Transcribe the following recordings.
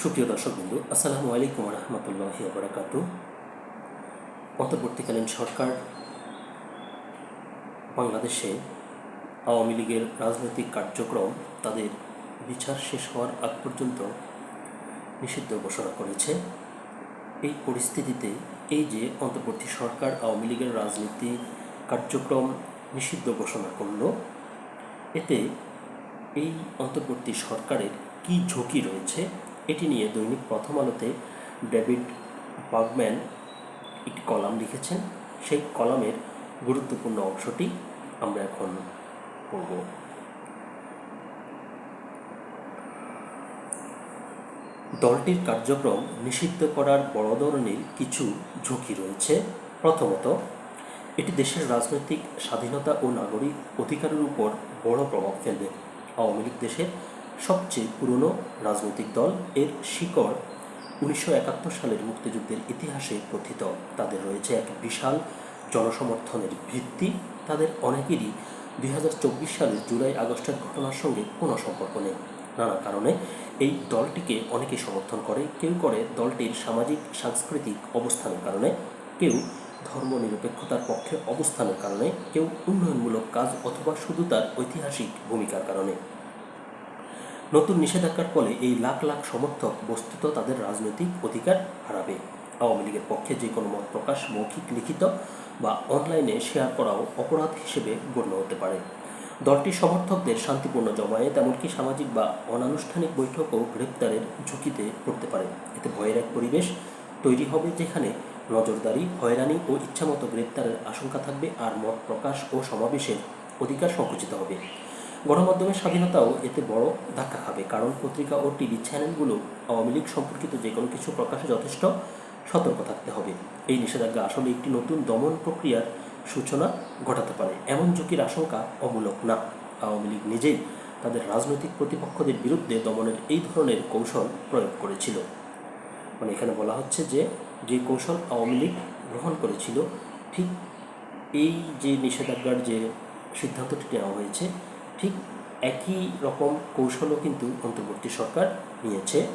সুপ্রিয় দর্শক বিন্দু আসসালামু আলাইকুম রহমতুল্লাহ বরাকাতু। অন্তর্বর্তীকালীন সরকার বাংলাদেশে আওয়ামী লীগের রাজনৈতিক কার্যক্রম তাদের বিচার শেষ হওয়ার আগ পর্যন্ত নিষিদ্ধ ঘোষণা করেছে। এই পরিস্থিতিতে এই যে অন্তর্বর্তী সরকার আওয়ামী লীগের রাজনীতি কার্যক্রম নিষিদ্ধ ঘোষণা করল, এতে এই অন্তর্বর্তী সরকারের কি ঝুঁকি রয়েছে এটি নিয়ে দৈনিক প্রথম আলোতে ডেভিড বাগম্যান একটি কলাম লিখেছেন। সেই কলামের গুরুত্বপূর্ণ অংশটি আমরা এখন পড়ব। দলটির কার্যক্রম নিষিদ্ধ করার বড় ধরনের কিছু ঝুঁকি রয়েছে। প্রথমত, এটি দেশের রাজনৈতিক স্বাধীনতা ও নাগরিক অধিকারের উপর বড় প্রভাব ফেলবে। আওয়ামী লীগ দেশের সবচেয়ে পুরনো রাজনৈতিক দল এর শিকড় উনিশশো একাত্তর সালের মুক্তিযুদ্ধের ইতিহাসে প্রথিত তাদের রয়েছে এক বিশাল জনসমর্থনের ভিত্তি। তাদের অনেকেরই দুই সালের জুলাই আগস্টের ঘটনার সঙ্গে কোনো সম্পর্ক নেই। নানা কারণে এই দলটিকে অনেকে সমর্থন করে, কেউ করে দলটির সামাজিক, সাংস্কৃতিক অবস্থানের কারণে, কেউ ধর্মনিরপেক্ষতার পক্ষে অবস্থানের কারণে, কেউ উন্নয়নমূলক কাজ অথবা শুধু তার ঐতিহাসিক ভূমিকার কারণে। নতুন নিষেধাজ্ঞার ফলে এই লাখ লাখ সমর্থক বস্তুত তাদের রাজনৈতিক অধিকার হারাবে। আওয়ামী লীগের পক্ষে যে কোনো মত প্রকাশ মৌখিক, লিখিত বা অনলাইনে শেয়ার করাও অপরাধ হিসেবে গণ্য হতে পারে। দলটির সমর্থকদের শান্তিপূর্ণ জমায়েত, এমনকি সামাজিক বা অনানুষ্ঠানিক বৈঠকও গ্রেপ্তারের ঝুঁকিতে পড়তে পারে। এতে ভয়ের এক পরিবেশ তৈরি হবে যেখানে নজরদারি, হয়রানি ও ইচ্ছামতো গ্রেপ্তারের আশঙ্কা থাকবে, আর মত প্রকাশ ও সমাবেশের অধিকার সংকুচিত হবে। গণমাধ্যমের স্বাধীনতাও এতে বড় ধাক্কা খাবে। কারণ পত্রিকা ও টিভি চ্যানেলগুলো আওয়ামী লীগ সম্পর্কিত যে কোনো কিছু প্রকাশে যথেষ্ট সতর্ক থাকতে হবে। এই নিষেধাজ্ঞা আসলে একটি নতুন দমন প্রক্রিয়ার সূচনা ঘটাতে পারে। এমন ঝুঁকির আশঙ্কা অমূলক না। আওয়ামী লীগ নিজেই তাদের রাজনৈতিক প্রতিপক্ষদের বিরুদ্ধে দমনের এই ধরনের কৌশল প্রয়োগ করেছিল। মানে এখানে বলা হচ্ছে যে যে কৌশল আওয়ামী লীগ গ্রহণ করেছিল, ঠিক এই যে নিষেধাজ্ঞার যে সিদ্ধান্তটি নেওয়া হয়েছে ঠিক একই রকম কৌশলও কিন্তু অন্তর্বর্তী সরকার নিয়েছে।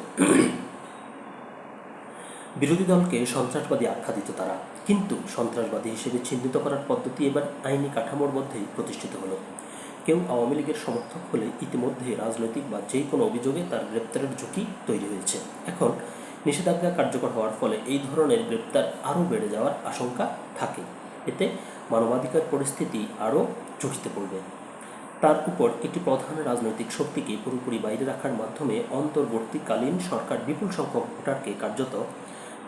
বিরোধী দলকে সন্ত্রাসবাদী আখ্যা দিত তারা। কিন্তু সন্ত্রাসবাদী হিসেবে চিহ্নিত করার পদ্ধতি এবার আইনি কাঠামোর মধ্যেই প্রতিষ্ঠিত হলো। কেউ আওয়ামী লীগের সমর্থক হলে ইতিমধ্যে রাজনৈতিক বা যে কোনো অভিযোগে তার গ্রেপ্তারের ঝুঁকি তৈরি হয়েছে। এখন নিষেধাজ্ঞা কার্যকর হওয়ার ফলে এই ধরনের গ্রেপ্তার আরও বেড়ে যাওয়ার আশঙ্কা থাকে। এতে মানবাধিকার পরিস্থিতি আরও ঝুঁকিতে পড়বে। তার উপর একটি প্রধান রাজনৈতিক শক্তিকে পুরোপুরি বাইরে রাখার মাধ্যমে অন্তর্বর্তীকালীন সরকার বিপুল সংখ্যক ভোটারকে কার্যত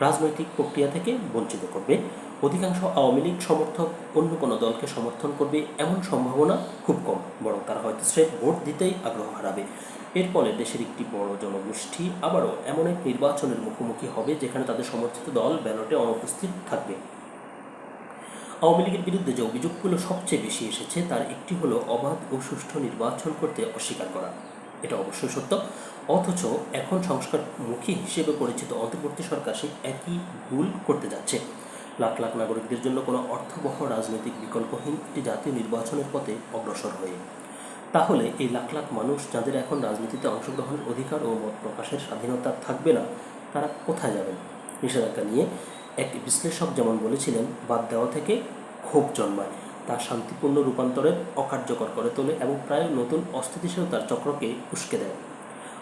রাজনৈতিক প্রক্রিয়া থেকে বঞ্চিত করবে। অধিকাংশ আওয়ামী লীগ সমর্থক অন্য কোনো দলকে সমর্থন করবে এমন সম্ভাবনা খুব কম, বরং তারা হয়তো স্রেফ ভোট দিতেই আগ্রহ হারাবে। এর ফলে দেশের একটি বড় জনগোষ্ঠী আবারও এমন এক নির্বাচনের মুখোমুখি হবে যেখানে তাদের সমর্থিত দল ব্যালটে অনুপস্থিত থাকবে। আওয়ামী লীগের বিরুদ্ধে যে অভিযোগগুলো সবচেয়ে বেশি এসেছে, তার একটি হলো অবাধ ও সুষ্ঠু নির্বাচন করতে অস্বীকার করা। এটা অবশ্যই সত্য। অথচ এখন সংস্কারমুখী হিসেবে পরিচিত অন্তর্বর্তী সরকার সেই একই ভুল করতে যাচ্ছে। লাখ লাখ নাগরিকদের জন্য কোনো অর্থবহ রাজনৈতিক বিকল্পহীন একটি জাতীয় নির্বাচনের পথে অগ্রসর হয়ে। তাহলে এই লাখ লাখ মানুষ যাদের এখন রাজনীতিতে অংশগ্রহণের অধিকার ও মত প্রকাশের স্বাধীনতা থাকবে না, তারা কোথায় যাবেন? নিষেধাজ্ঞা নিয়ে এক বিশ্লেষক যেমন বলেছিলেন, বাদ দেওয়া থেকে ক্ষোভ জন্মায়। তা শান্তিপূর্ণ রূপান্তরের অকার্যকর করে তোলে এবং প্রায় নতুন অস্থিতিশীলতার চক্রকে উস্কে দেয়।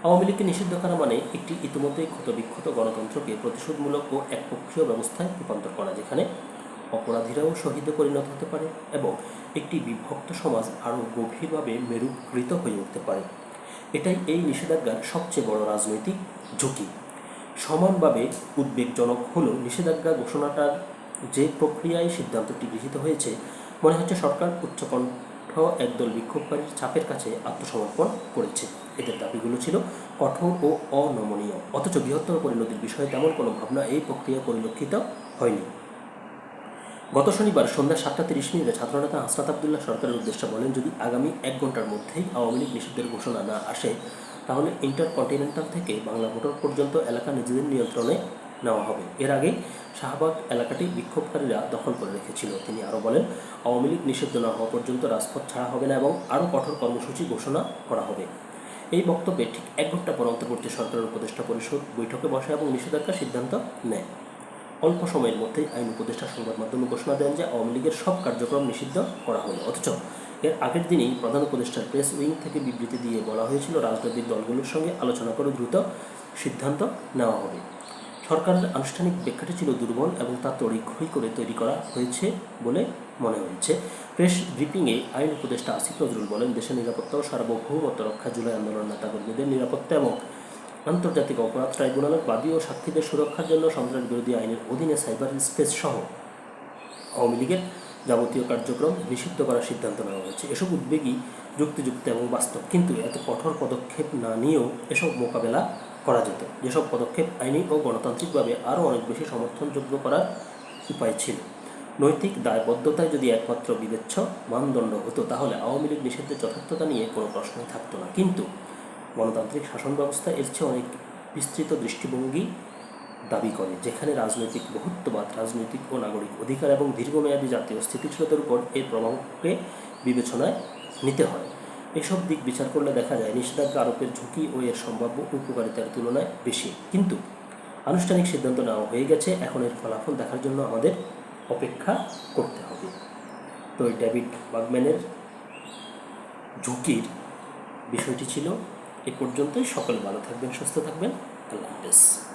আওয়ামী লীগকে নিষিদ্ধ করা মানে একটি ইতিমধ্যেই ক্ষতবিক্ষত গণতন্ত্রকে প্রতিশোধমূলক ও একপক্ষীয় ব্যবস্থায় রূপান্তর করা, যেখানে অপরাধীরাও শহীদে পরিণত হতে পারে এবং একটি বিভক্ত সমাজ আরও গভীরভাবে মেরুকৃত হয়ে উঠতে পারে। এটাই এই নিষেধাজ্ঞার সবচেয়ে বড় রাজনৈতিক ঝুঁকি। সমানভাবে উদ্বেগজনক হলেও নিষেধাজ্ঞা ঘোষণাটার যে প্রক্রিয়ায় সিদ্ধান্তটি গৃহীত হয়েছে, মনে হচ্ছে সরকার উচ্চকণ্ঠ একদল বিক্ষোভকারীর চাপের কাছে আত্মসমর্পণ করেছে। এদের দাবিগুলো ছিল কঠোর ও অনমনীয়। অথচ বৃহত্তর পরিণতির বিষয়ে তেমন কোনো ভাবনা এই প্রক্রিয়া পরিলক্ষিত হয়নি। গত শনিবার সন্ধ্যা সাতটা তিরিশ মিনিটে ছাত্রনেতা হাসনাত আবদুল্লাহ সরকারের উদ্দেশ্যে বলেন, যদি আগামী এক ঘণ্টার মধ্যেই আওয়ামী লীগ নিষিদ্ধের ঘোষণা না আসে তাহলে ইন্টার কন্টিনেন্টাল থেকে বাংলা ভোটার পর্যন্ত এলাকা নিজেদের নিয়ন্ত্রণে নেওয়া হবে। এর আগে শাহবাগ এলাকাটি বিক্ষোভকারীরা দখল করে রেখেছিল। তিনি আরও বলেন, আওয়ামী লীগ নিষিদ্ধ না হওয়া পর্যন্ত রাজপথ ছাড়া হবে না এবং আরও কঠোর কর্মসূচি ঘোষণা করা হবে। এই বক্তব্যে ঠিক এক ঘণ্টা পর অন্তর্বর্তী সরকারের উপদেষ্টা পরিষদ বৈঠকে বসে এবং নিষেধাজ্ঞার সিদ্ধান্ত নেয়। অল্প সময়ের মধ্যেই আইন উপদেষ্টা সংবাদ মাধ্যমে ঘোষণা দেন যে আওয়ামী লীগের সব কার্যক্রম নিষিদ্ধ করা হলো। অথচ এর আগের দিনেই প্রধান উপদেষ্টার প্রেস উইং থেকে বিবৃতি দিয়ে বলা হয়েছিল, রাজনৈতিক দলগুলোর সঙ্গে আলোচনা করে দ্রুত সিদ্ধান্ত নেওয়া হবে। সরকারের আনুষ্ঠানিক ব্যাখ্যাটি ছিল দুর্বল এবং তা তড়িঘড়ি করে তৈরি করা হয়েছে বলে মনে হয়েছে। প্রেস ব্রিফিংয়ে আইন উপদেষ্টা আসিফ নজরুল বলেন, দেশের নিরাপত্তা ও সার্বভৌমত্ব রক্ষা, জুলাই আন্দোলন নেতাকর্মীদের নিরাপত্তা এবং আন্তর্জাতিক অপরাধ ট্রাইব্যুনালের বাদী ও সাক্ষীদের সুরক্ষার জন্য সন্ত্রাস বিরোধী আইনের অধীনে সাইবার স্পেস সহ আওয়ামী লীগের যাবতীয় কার্যক্রম নিষিদ্ধ করার সিদ্ধান্ত নেওয়া হয়েছে। এসব উদ্বেগই যুক্তিযুক্ত এবং বাস্তব। কিন্তু এত কঠোর পদক্ষেপ না নিয়েও এসব মোকাবেলা করা যেত। যেসব পদক্ষেপ আইনি ও গণতান্ত্রিকভাবে আরও অনেক বেশি সমর্থনযোগ্য করার উপায় ছিল। নৈতিক দায়বদ্ধতায় যদি একমাত্র বিবেচ্য মানদণ্ড হতো, তাহলে আওয়ামী লীগ নিষিদ্ধের যথার্থতা নিয়ে কোনো প্রশ্নই থাকতো না। কিন্তু গণতান্ত্রিক শাসন ব্যবস্থা এর চেয়ে অনেক বিস্তৃত দৃষ্টিভঙ্গি দাবি করে, যেখানে রাজনৈতিক বহুত্ববাদ, রাজনৈতিক ও নাগরিক অধিকার এবং দীর্ঘমেয়াদী জাতীয় স্থিতিশীলতার উপর এর প্রভাবকে বিবেচনায় নিতে হয়। এসব দিক বিচার করলে দেখা যায়, নিষেধাজ্ঞা আরোপের ঝুঁকি ও এর সম্ভাব্য উপকারিতার তুলনায় বেশি। কিন্তু আনুষ্ঠানিক সিদ্ধান্ত নেওয়া হয়ে গেছে, এখন এর ফলাফল দেখার জন্য আমাদের অপেক্ষা করতে হবে। তো ডেভিড বাগম্যানের ঝুঁকির বিষয়টি ছিল এ পর্যন্তই। সকল ভালো থাকবেন, সুস্থ থাকবেন। আল্লাহ হাফেজ।